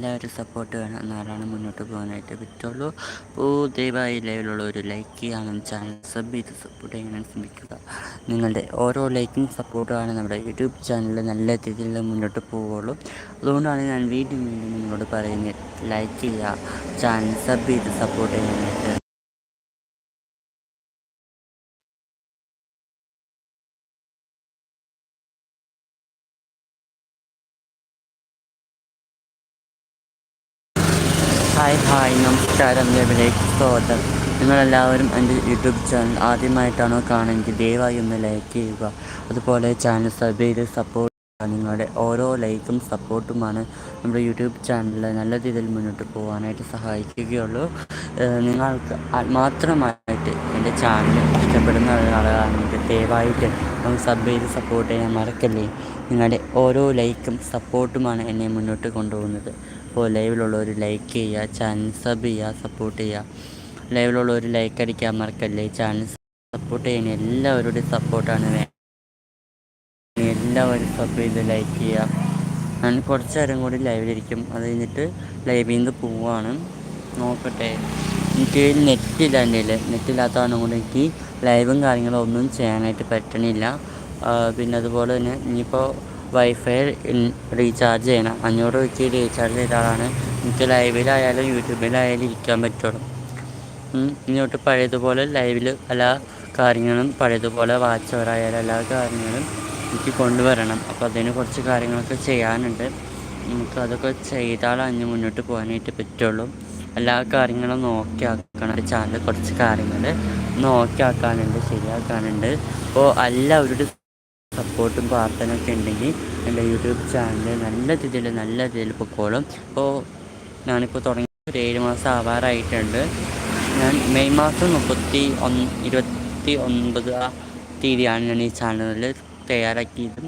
എല്ലാവരും സപ്പോർട്ട് വേണം എന്നാലാണ് മുന്നോട്ട് പോകാനായിട്ട് പറ്റുള്ളൂ. ദയവായി ലൈവിലുള്ള ഒരു ലൈക്ക് ചെയ്യാനും ചാനൽ സബ് ചെയ്ത് സപ്പോർട്ട് ചെയ്യാനും ശ്രമിക്കുക. നിങ്ങളുടെ ഓരോ ലൈക്കും സപ്പോർട്ടുമാണ് നമ്മുടെ യൂട്യൂബ് ചാനൽ നല്ല രീതിയിൽ മുന്നോട്ട് പോവുള്ളൂ. അതുകൊണ്ടാണ് ഞാൻ വീണ്ടും വീണ്ടും നിങ്ങളോട് പറയുന്നത് ലൈക്ക് ചെയ്യുക ചാനൽ സബ് ചെയ്ത് സപ്പോർട്ട് ചെയ്യാനായിട്ട്. ഹായ് ഹായ് നമസ്കാരം. ലെവിലേക്ക് സ്വാഗതം. നിങ്ങളെല്ലാവരും എന്റെ യൂട്യൂബ് ചാനൽ ആദ്യമായിട്ടാണോ കാണുമെങ്കിൽ ദയവായി ഒന്ന് ലൈക്ക് ചെയ്യുക. അതുപോലെ ചാനൽ സബ് ചെയ്ത് സപ്പോർട്ട് നിങ്ങളുടെ ഓരോ ലൈക്കും സപ്പോർട്ടുമാണ് നമ്മുടെ യൂട്യൂബ് ചാനലിൽ നല്ല രീതിയിൽ മുന്നോട്ട് പോകാനായിട്ട് സഹായിക്കുകയുള്ളൂ. നിങ്ങൾക്ക് മാത്രമായിട്ട് എന്റെ ചാനൽ ഇഷ്ടപ്പെടുന്ന ഒരാളാണെങ്കിൽ ദയവായിട്ട് ഒന്ന് സബ് ചെയ്ത് സപ്പോർട്ട് ചെയ്യാൻ മറക്കല്ലേ? നിങ്ങളുടെ ഓരോ ലൈക്കും സപ്പോർട്ടുമാണ് എന്നെ മുന്നോട്ട് കൊണ്ടുപോകുന്നത്. അപ്പോൾ ലൈവിലുള്ളവർ ലൈക്ക് ചെയ്യുക ചാനൽ സബ് ചെയ്യുക സപ്പോർട്ട് ചെയ്യുക. ലൈവിലുള്ളവർ ലൈക്ക് അടിക്കാൻ മറക്കല്ലേ? ചാനൽ സപ്പോർട്ട് ചെയ്യുന്ന എല്ലാവരുടെയും സപ്പോർട്ടാണ് വേണ്ടത് എല്ലാവരും സബ് ചെയ്ത് ലൈക്ക് ചെയ്യുക. ഞാൻ കുറച്ച് നേരം കൂടി ലൈവിലിരിക്കും അത് കഴിഞ്ഞിട്ട് ലൈവിൽ നിന്ന് പോവാണ്. നോക്കട്ടെ. എനിക്ക് നെറ്റില്ല എന്റെ നെറ്റില്ലാത്തതാണ് കൊണ്ട് എനിക്ക് ലൈവും കാര്യങ്ങളും ഒന്നും ചെയ്യാനായിട്ട് പറ്റണില്ല. പിന്നെ അതുപോലെ തന്നെ ഇനിയിപ്പോൾ വൈഫൈ റീചാർജ് ചെയ്യണം. അഞ്ഞൂറ് രൂപയ്ക്ക് റീചാർജ് ചെയ്താലാണ് എനിക്ക് ലൈവിലായാലും യൂട്യൂബിലായാലും ഇരിക്കാൻ പറ്റുള്ളൂ. ഇങ്ങോട്ട് പഴയതുപോലെ ലൈവിൽ പല കാര്യങ്ങളും പഴയതുപോലെ വാച്ച് ഓവറായാലും എല്ലാ കാര്യങ്ങളും എനിക്ക് കൊണ്ടുവരണം. അപ്പോൾ അതിന് കുറച്ച് കാര്യങ്ങളൊക്കെ ചെയ്യാനുണ്ട്. നമുക്ക് അതൊക്കെ ചെയ്താലാണ് മുന്നോട്ട് പോകാനായിട്ട് പറ്റുള്ളൂ. എല്ലാ കാര്യങ്ങളും നോക്കിയാക്കണം. ചാനൽ കുറച്ച് കാര്യങ്ങൾ നോക്കിയാക്കാനുണ്ട് ശരിയാക്കാനുണ്ട്. അപ്പോൾ എല്ലാവരുടെ സപ്പോർട്ടും പ്രാർത്ഥനയൊക്കെ ഉണ്ടെങ്കിൽ എന്റെ യൂട്യൂബ് ചാനൽ നല്ല രീതിയിൽ നല്ല രീതിയിൽ പൊക്കോളും. അപ്പോൾ ഞാനിപ്പോൾ തുടങ്ങി ഒരു ഏഴ് മാസം ആവാറായിട്ടുണ്ട്. ഞാൻ മെയ് മാസം മുപ്പത്തി ഒന്ന് ഇരുപത്തി ഒൻപത് തീയതിയാണ് ഞാൻ ഈ ചാനലിൽ തയ്യാറാക്കിയത്.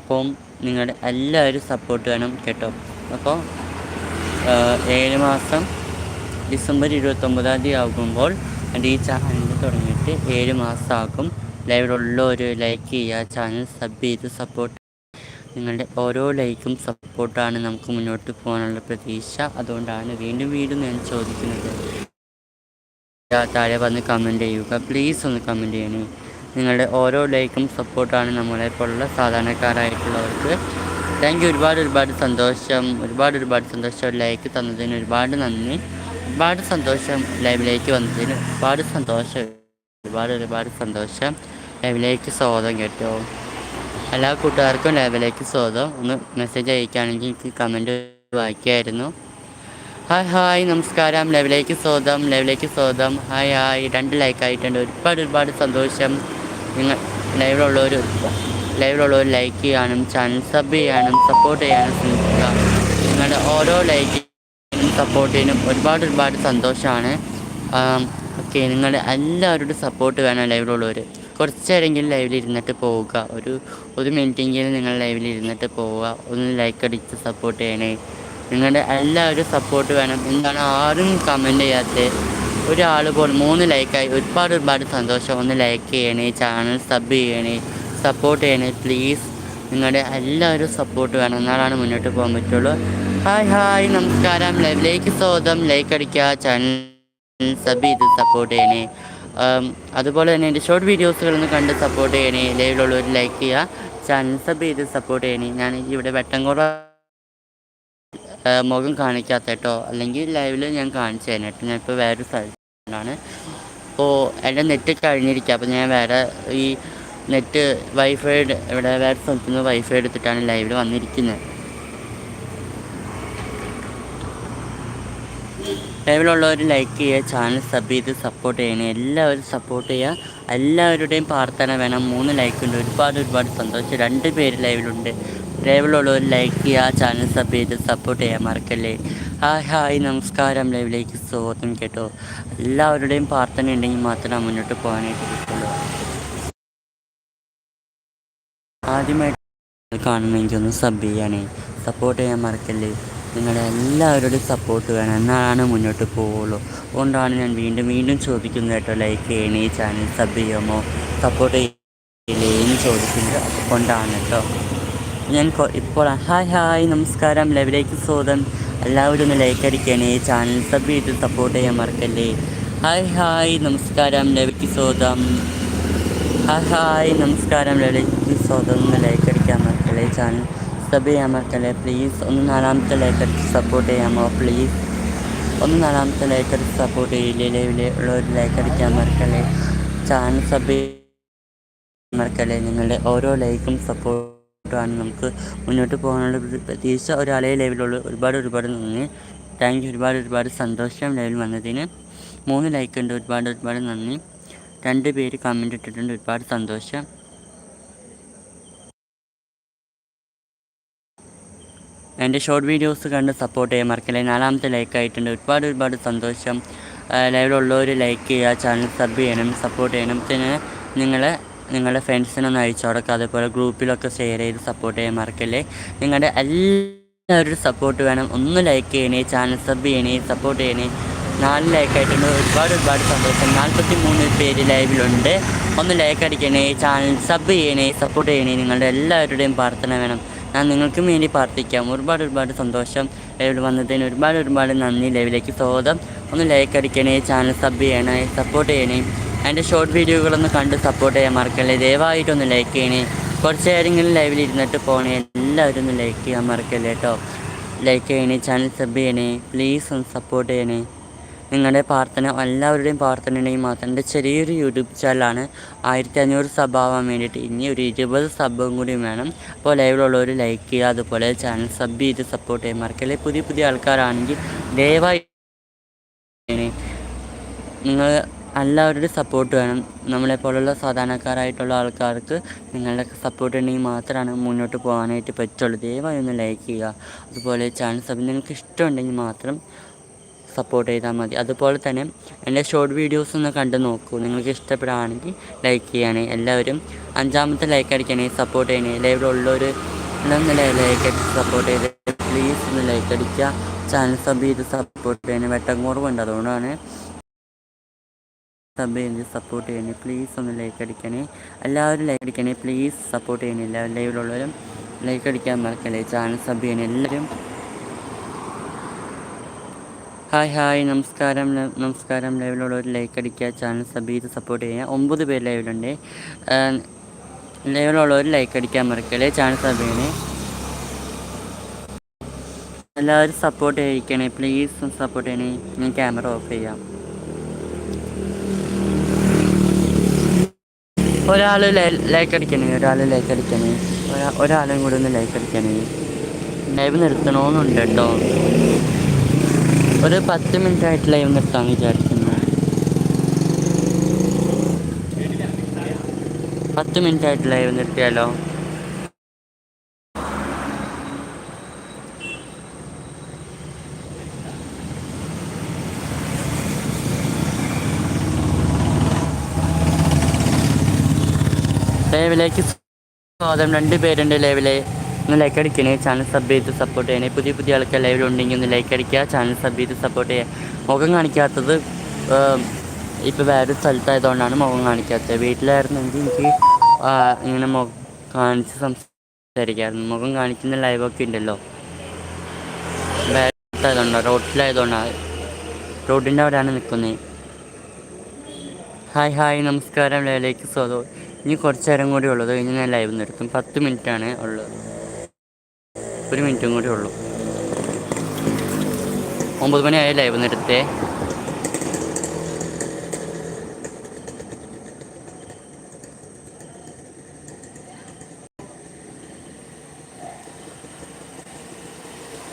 അപ്പം നിങ്ങളുടെ എല്ലാവരും സപ്പോർട്ട് വേണം കേട്ടോ. അപ്പോൾ ഏഴ് മാസം ഡിസംബർ ഇരുപത്തൊമ്പതാം തീയതി ആകുമ്പോൾ എന്റെ ഈ ചാനൽ തുടങ്ങിയിട്ട് ഏഴ് മാസമാകും. ലൈവിലുള്ളവർ ലൈക്ക് ചെയ്യുക. ചാനൽ സബ് ചെയ്ത് സപ്പോർട്ട് നിങ്ങളുടെ ഓരോ ലൈക്കും സപ്പോർട്ടാണ് നമുക്ക് മുന്നോട്ട് പോകാനുള്ള പ്രതീക്ഷ. അതുകൊണ്ടാണ് വീണ്ടും വീണ്ടും ഞാൻ ചോദിക്കുന്നത്. താഴെ വന്ന് കമന്റ് ചെയ്യുക. പ്ലീസ് ഒന്ന് കമന്റ് ചെയ്യണേ. നിങ്ങളുടെ ഓരോ ലൈക്കും സപ്പോർട്ടാണ് നമ്മളെ പോലുള്ള സാധാരണക്കാരായിട്ടുള്ളവർക്ക്. താങ്ക് യു ഒരുപാട് ഒരുപാട് സന്തോഷം. ഒരുപാട് ഒരുപാട് സന്തോഷം ലൈക്ക് തന്നതിന് ഒരുപാട് നന്ദി. ഒരുപാട് സന്തോഷം ലൈവിലേക്ക് വന്നതിന് ഒരുപാട് സന്തോഷം. ഒരുപാട് ഒരുപാട് സന്തോഷം. ലൈവിലേക്ക് സ്വാഗതം കേട്ടോ. എല്ലാ കൂട്ടുകാർക്കും ലെവലേക്ക് സ്വാഗതം. ഒന്ന് മെസ്സേജ് അയക്കുകയാണെങ്കിൽ എനിക്ക് കമന്റ് വായിക്കായിരുന്നു ഹായ് ഹായ് നമസ്കാരം. ലെവലേക്ക് സ്വാഗതം ലെവലേക്ക് സ്വാഗതം. ഹായ് ഹായ് രണ്ട് ലൈക്ക് ആയിട്ടുണ്ട്. ഒരുപാട് ഒരുപാട് സന്തോഷം. നിങ്ങൾ ലൈവിലുള്ളവർ ലൈവിലുള്ളവർ ലൈക്ക് ചെയ്യാനും ചാനൽ സബ് ചെയ്യാനും സപ്പോർട്ട് ചെയ്യാനും ശ്രമിക്കുക. നിങ്ങളുടെ ഓരോ ലൈക്കിനും സപ്പോർട്ടിനും ഒരുപാട് ഒരുപാട് സന്തോഷമാണ്. ഓക്കെ നിങ്ങളുടെ എല്ലാവരുടെ സപ്പോർട്ട് വേണം ലൈവിലുള്ളവർ കുറച്ച് നേരമെങ്കിലും ലൈവിൽ ഇരുന്നിട്ട് പോവുക. ഒരു ഒരു മിനിറ്റെങ്കിലും നിങ്ങൾ ലൈവിൽ ഇരുന്നിട്ട് പോവുക. ഒന്ന് ലൈക്ക് അടിച്ച് സപ്പോർട്ട് ചെയ്യണേ. നിങ്ങളുടെ എല്ലാവരും സപ്പോർട്ട് വേണം. എന്താണ് ആരും കമന്റ് ചെയ്യാത്ത ഒരാൾ പോലും മൂന്ന് ലൈക്കായി ഒരുപാട് ഒരുപാട് സന്തോഷം. ഒന്ന് ലൈക്ക് ചെയ്യണേ ചാനൽ സബ് ചെയ്യണേ സപ്പോർട്ട് ചെയ്യണേ പ്ലീസ് നിങ്ങളുടെ എല്ലാവരും സപ്പോർട്ട് വേണം. എന്നാലാണ് മുന്നോട്ട് പോകാൻ പറ്റുള്ളൂ. ഹായ് ഹായ് നമസ്കാരം. ലൈവിലേക്ക് സ്വാഗതം. ലൈക്ക് അടിക്കുക ചാനൽ സബ് ചെയ്ത് സപ്പോർട്ട് ചെയ്യണേ. അതുപോലെ തന്നെ എന്റെ ഷോർട്ട് വീഡിയോസുകളൊന്ന് കണ്ട് സപ്പോർട്ട് ചെയ്യണേ. ലൈവിലുള്ളവർ ലൈക്ക് ചെയ്യുക. ചാനൽ സബ് ചെയ്ത് സപ്പോർട്ട് ചെയ്യണേ. ഞാൻ ഇവിടെ വെട്ടംകുറ മുഖം കാണിക്കാത്ത കേട്ടോ. അല്ലെങ്കിൽ ലൈവിൽ ഞാൻ കാണിച്ചു തന്നെ കേട്ടോ. ഞാനിപ്പോൾ വേറൊരു സ്ഥലത്താണ്. അപ്പോൾ എന്റെ നെറ്റ് കഴിഞ്ഞിരിക്കുക അപ്പോൾ ഞാൻ വേറെ ഈ നെറ്റ് വൈഫൈ ഇവിടെ വേറെ സ്ഥലത്തുനിന്ന് വൈഫൈ എടുത്തിട്ടാണ് ലൈവിൽ വന്നിരിക്കുന്നത് ലൈവിലുള്ളവർ ലൈക്ക് ചെയ്യുക ചാനൽ സബ് ചെയ്ത് സപ്പോർട്ട് ചെയ്യണേ. എല്ലാവരും സപ്പോർട്ട് ചെയ്യുക. എല്ലാവരുടെയും പ്രാർത്ഥന വേണം. മൂന്ന് ലൈക്ക് ഉണ്ട്. ഒരുപാട് ഒരുപാട് സന്തോഷം. രണ്ട് പേര് ലൈവിലുണ്ട് ലൈവിലുള്ളവർ ലൈക്ക് ചെയ്യുക ചാനൽ സബ് ചെയ്ത് സപ്പോർട്ട് ചെയ്യാൻ മറക്കല്ലേ? ഹായ് ഹായ് നമസ്കാരം. ലൈവിലേക്ക് സ്വാഗതം കേട്ടോ. എല്ലാവരുടെയും പ്രാർത്ഥന ഉണ്ടെങ്കിൽ മാത്രമേ മുന്നോട്ട് പോകാനായിട്ട് ആദ്യമായിട്ട് കാണുന്നെങ്കിൽ ഒന്ന് സബ് ചെയ്യാനേ. സപ്പോർട്ട് ചെയ്യാൻ മറക്കല്ലേ? നിങ്ങളുടെ എല്ലാവരുടെയും സപ്പോർട്ട് വേണം. എന്നാണ് മുന്നോട്ട് പോവുള്ളൂ അതുകൊണ്ടാണ് ഞാൻ വീണ്ടും വീണ്ടും ചോദിക്കുന്നത് കേട്ടോ. ലൈക്ക് ചെയ്യണേ ചാനൽ സബ് ചെയ്യാമോ സപ്പോർട്ട് ചെയ്യില്ലേ എന്ന് ചോദിക്കുന്നത് അതുകൊണ്ടാണ് കേട്ടോ. ഞാൻ ഇപ്പോൾ ഹായ് ഹായ് നമസ്കാരം. ലൈവിലേക്ക് സ്വാഗതം. എല്ലാവരും ഒന്ന് ലൈക്ക് അടിക്കണേ ചാനൽ സബ് ചെയ്ത് സപ്പോർട്ട് ചെയ്യാൻ മറക്കല്ലേ? ഹായ് ഹായ് നമസ്കാരം. ലൈവിലേക്ക് സ്വാഗതം. ഹായ് ഹായ് നമസ്കാരം. ലൈവിലേക്ക് സ്വാഗതം. ഒന്ന് ലൈക്ക് അടിക്കാൻ മറക്കല്ലേ ചാനൽ സബ് ചെയ്യാൻ പ്ലീസ് ഒന്ന് നാലാമത്തെ ലൈക്ക് അടിച്ച് സപ്പോർട്ട് ചെയ്യാമോ പ്ലീസ് ഒന്ന് നാലാമത്തെ ലൈക്ക് അടിച്ച് സപ്പോർട്ട് ചെയ്യില്ലേ ലൈവിലെ ഉള്ള ഒരു അടിക്കാൻ മറക്കല്ലേ ചാനൽ സബ് മറക്കല്ലേ നിങ്ങളുടെ ഓരോ ലൈക്കും സപ്പോർട്ടുമാണ് നമുക്ക് മുന്നോട്ട് പോകാനുള്ള പ്രതീക്ഷ ഒരാളെ ലൈവിലുള്ള ഒരുപാട് ഒരുപാട് നന്ദി താങ്ക് യു ഒരുപാട് ഒരുപാട് സന്തോഷം ലെവൽ വന്നതിന് മൂന്ന് ലൈക്ക് ഉണ്ട് ഒരുപാട് ഒരുപാട് നന്ദി രണ്ട് പേര് കമന്റ് ഇട്ടിട്ടുണ്ട് ഒരുപാട് സന്തോഷം। എന്റെ ഷോർട്ട് വീഡിയോസ് കണ്ട് സപ്പോർട്ട് ചെയ്യാൻ മറക്കല്ലേ. നാലാമത്തെ ലൈക്ക് ആയിട്ടുണ്ട്. ഒരുപാട് ഒരുപാട് സന്തോഷം. ലൈവിലുള്ളവർ ലൈക്ക് ചെയ്യുക ചാനൽ സബ് ചെയ്യണം സപ്പോർട്ട് ചെയ്യണം പിന്നെ നിങ്ങൾ നിങ്ങളുടെ ഫ്രണ്ട്സിനൊന്ന് അയച്ചു കൊടുക്കുക. അതേപോലെ ഗ്രൂപ്പിലൊക്കെ ഷെയർ ചെയ്ത് സപ്പോർട്ട് ചെയ്യാൻ മറക്കല്ലേ. നിങ്ങളുടെ എല്ലാവരും സപ്പോർട്ട് വേണം. ഒന്ന് ലൈക്ക് ചെയ്യണേ ചാനൽ സബ് ചെയ്യണേ സപ്പോർട്ട് ചെയ്യണേ. നാല് ലൈക്ക് ആയിട്ടുണ്ട്. ഒരുപാട് ഒരുപാട് സന്തോഷം. നാൽപ്പത്തി മൂന്ന് പേര് ലൈവിലുണ്ട് ഒന്ന് ലൈക്ക് അടിക്കണേ ചാനൽ സബ് ചെയ്യണേ സപ്പോർട്ട് ചെയ്യണേ. നിങ്ങളുടെ എല്ലാവരുടെയും പ്രാർത്ഥന വേണം. ഞാൻ നിങ്ങൾക്കും വേണ്ടി പ്രാർത്ഥിക്കാം. ഒരുപാട് ഒരുപാട് സന്തോഷം ലൈവിൽ വന്നതിന് ഒരുപാട് ഒരുപാട് നന്ദി. ലൈവിലേക്ക് സ്വാഗതം. ഒന്ന് ലൈക്ക് അടിക്കണേ ചാനൽ സബ് ചെയ്യണേ സപ്പോർട്ട് ചെയ്യണേ. എന്റെ ഷോർട്ട് വീഡിയോകളൊന്ന് കണ്ട് സപ്പോർട്ട് ചെയ്യാൻ മറക്കല്ലേ? ദയവായിട്ടൊന്ന് ലൈക്ക് ചെയ്യണേ. കുറച്ച് നേരങ്ങളിൽ ലൈവിൽ ഇരുന്നിട്ട് പോകണേ എല്ലാവരും ഒന്ന് ലൈക്ക് ചെയ്യാൻ മറക്കല്ലേ കേട്ടോ ലൈക്ക് ചെയ്യണേ ചാനൽ സബ് ചെയ്യണേ. പ്ലീസ് ഒന്ന് സപ്പോർട്ട് ചെയ്യണേ. നിങ്ങളുടെ പ്രാർത്ഥന എല്ലാവരുടെയും പ്രാർത്ഥനയുടെയും മാത്രം എന്റെ ചെറിയൊരു യൂട്യൂബ് ചാനലാണ് ആയിരത്തി അഞ്ഞൂറ് സബ് ആവാൻ വേണ്ടിയിട്ട്. ഇനി ഒരു ഇരുപത് സബും കൂടി വേണം. അപ്പോൾ ലൈവിലുള്ളവർ ലൈക്ക് ചെയ്യുക. അതുപോലെ ചാനൽ സബ് ചെയ്ത് സപ്പോർട്ട് ചെയ്യാൻ മറക്കല്ലേ? പുതിയ പുതിയ ആൾക്കാരാണെങ്കിൽ ദയവായി നിങ്ങൾ എല്ലാവരുടെയും സപ്പോർട്ട് വേണം. നമ്മളെ പോലുള്ള സാധാരണക്കാരായിട്ടുള്ള ആൾക്കാർക്ക് നിങ്ങളുടെ സപ്പോർട്ട് ഉണ്ടെങ്കിൽ മാത്രമാണ് മുന്നോട്ട് പോകാനായിട്ട് പറ്റുള്ളൂ. ദയവായി ഒന്ന് ലൈക്ക് ചെയ്യുക. അതുപോലെ ചാനൽ സബ് നിങ്ങൾക്ക് ഇഷ്ടമുണ്ടെങ്കിൽ മാത്രം സപ്പോർട്ട് ചെയ്താൽ മതി. അതുപോലെ തന്നെ എന്റെ ഷോർട്ട് വീഡിയോസ് ഒന്ന് കണ്ടു നോക്കൂ. നിങ്ങൾക്ക് ഇഷ്ടപ്പെടുകയാണെങ്കിൽ ലൈക്ക് ചെയ്യണേ. എല്ലാവരും അഞ്ചാമത്തെ ലൈക്ക് അടിക്കണേ സപ്പോർട്ട് ചെയ്യണേ. ലൈവിലുള്ളൊരു ഒന്ന് ലൈക്ക് അടിച്ച് സപ്പോർട്ട് ചെയ്ത്. പ്ലീസ് ഒന്ന് ലൈക്ക് അടിക്കുക. ചാനൽ സബ് ചെയ്ത് സപ്പോർട്ട് ചെയ്യണേ. വെട്ടം കുറവുണ്ട്. അതുകൊണ്ടാണ് സബ് ചെയ്ത് സപ്പോർട്ട് ചെയ്യണേ. പ്ലീസ് ഒന്ന് ലൈക്ക് അടിക്കണേ. എല്ലാവരും ലൈക്ക് അടിക്കണേ. പ്ലീസ് സപ്പോർട്ട് ചെയ്യണേ. എല്ലാവരും ലൈവിലുള്ളവരും ലൈക്ക് അടിക്കാൻ മറക്കല്ലേ? ചാനൽ സബ് ചെയ്യണേ. എല്ലാവരും ഹായ് ഹായ് നമസ്കാരം. നമസ്കാരം. ലൈവിലുള്ള ഒരു ലൈക്ക് അടിക്കുക ചാനൽ സബ് ചെയ്ത് സപ്പോർട്ട് ചെയ്യുക. ഒമ്പത് പേര് ലൈവിലുണ്ട്. ലൈവിലുള്ള ഒരു ലൈക്ക് അടിക്കാൻ മറക്കല്ലേ ചാനൽ സബ് ചെയ്യണേ. എല്ലാവരും സപ്പോർട്ട് ചെയ്യിക്കണേ പ്ലീസ് സപ്പോർട്ട് ചെയ്യണേ. ഞാൻ ക്യാമറ ഓഫ് ചെയ്യാം. ഒരാൾ ലൈക്ക് അടിക്കണേ ഒരാൾ ലൈക്ക് അടിക്കണേ. ഒരാളും കൂടെ ഒന്ന് ലൈക്ക് അടിക്കണേ. ലൈവ് നിർത്തണമെന്നുണ്ട് കേട്ടോ. ഒരു പത്ത് മിനിറ്റ് ആയിട്ട് ലൈവ് നിർത്താൻ വിചാരിക്കുന്നു. പത്ത് മിനിറ്റ് ആയിട്ട് ലൈവ് നിർത്തിയാലോ ലൈവിലേക്ക് സ്വാഗതം. രണ്ട് പേരുണ്ട് ലൈവിലെ. ഒന്ന് ലൈക്ക് അടിക്കണേ ചാനൽ സബ് ചെയ്ത് സപ്പോർട്ട് ചെയ്യണേ. പുതിയ പുതിയ ആൾക്കാർ ലൈവിലുണ്ടെങ്കിൽ ഒന്ന് ലൈക്ക് അടിക്കുക ചാനൽ സബ് ചെയ്ത് സപ്പോർട്ട് ചെയ്യുക. മുഖം കാണിക്കാത്തത് ഇപ്പോൾ വേറൊരു സ്ഥലത്തായതുകൊണ്ടാണ് മുഖം കാണിക്കാത്തത്. വീട്ടിലായിരുന്നെങ്കിൽ എനിക്ക് ഇങ്ങനെ മുഖം കാണിച്ച് സംസാരിക്കാമായിരുന്നു. മുഖം കാണിക്കുന്ന ലൈവൊക്കെ ഉണ്ടല്ലോ. വേറെ റോഡിലായതുകൊണ്ടാണ് റോഡിന്റെ അവിടെയാണ് നിൽക്കുന്നത് ഹായ് ഹായ് നമസ്കാരം. ലൈവിലേക്ക് സ്വാഗതം. ഇനി കുറച്ച് നേരം കൂടി ഉള്ളത്. ഇനി ഞാൻ ലൈവ് നിർത്തും. പത്ത് മിനിറ്റാണ് ഉള്ളത്. ഒരു മിനിറ്റും കൂടി ഉള്ളൂ. ഒമ്പത് മണിയായ ലൈവ്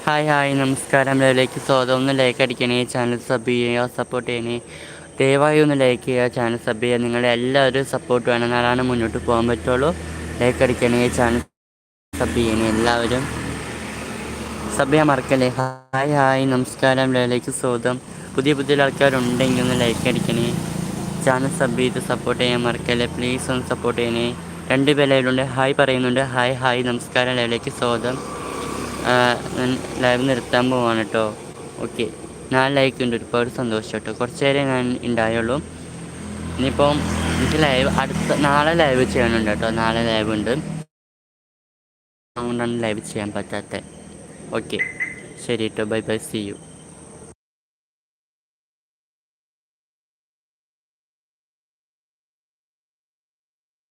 ഹായ് ഹായ് നമസ്കാരം. ലൈവിലേക്ക് സ്വാഗതം. ഒന്ന് ലൈക്ക് അടിക്കണേ ചാനൽ സബ് ചെയ്യുക സപ്പോർട്ട് ചെയ്യണേ. ദയവായി ഒന്ന് ലൈക്ക് ചെയ്യുക ചാനൽ സബ് ചെയ്യുക. നിങ്ങളുടെ എല്ലാവരും സപ്പോർട്ട് വേണം. എന്നാലാണ് മുന്നോട്ട് പോകാൻ പറ്റുള്ളൂ. ലൈക്ക് അടിക്കണേ ചാനൽ സബ് ചെയ്യണേ എല്ലാവരും സബ് ചെയ്യാൻ മറക്കല്ലേ? ഹായ് ഹായ് നമസ്കാരം. ലൈക്ക് സ്വാഗതം. പുതിയ പുതിയ ആൾക്കാരുണ്ടെങ്കിൽ ഒന്ന് ലൈക്ക് അടിക്കണേ. ചാനൽ സബ് ചെയ്ത് സപ്പോർട്ട് ചെയ്യാൻ മറക്കല്ലേ? പ്ലീസ് ഒന്ന് സപ്പോർട്ട് ചെയ്യണേ. രണ്ട് പേരുണ്ട് ഹായ് പറയുന്നുണ്ട്. ഹായ് ഹായ് നമസ്കാരം. ലൈവിലേക്ക് സ്വാഗതം. ലൈവ് നിർത്താൻ പോവാണ് കേട്ടോ ഓക്കെ നാല് ലൈക്ക് ഉണ്ട്. ഒരുപാട് സന്തോഷം കേട്ടോ കുറച്ച് നേരം ഞാൻ ഉണ്ടായുള്ളൂ ഇനിയിപ്പം എനിക്ക് ലൈവ് അടുത്ത നാളെ ലൈവ് ചെയ്യാനുണ്ട് കേട്ടോ നാളെ ലൈവ് ഉണ്ട്. അതുകൊണ്ടാണ് ലൈവ് ചെയ്യാൻ പറ്റാത്തത് ഓക്കെ ശരി കേട്ടോ ബൈ ബൈ സി യു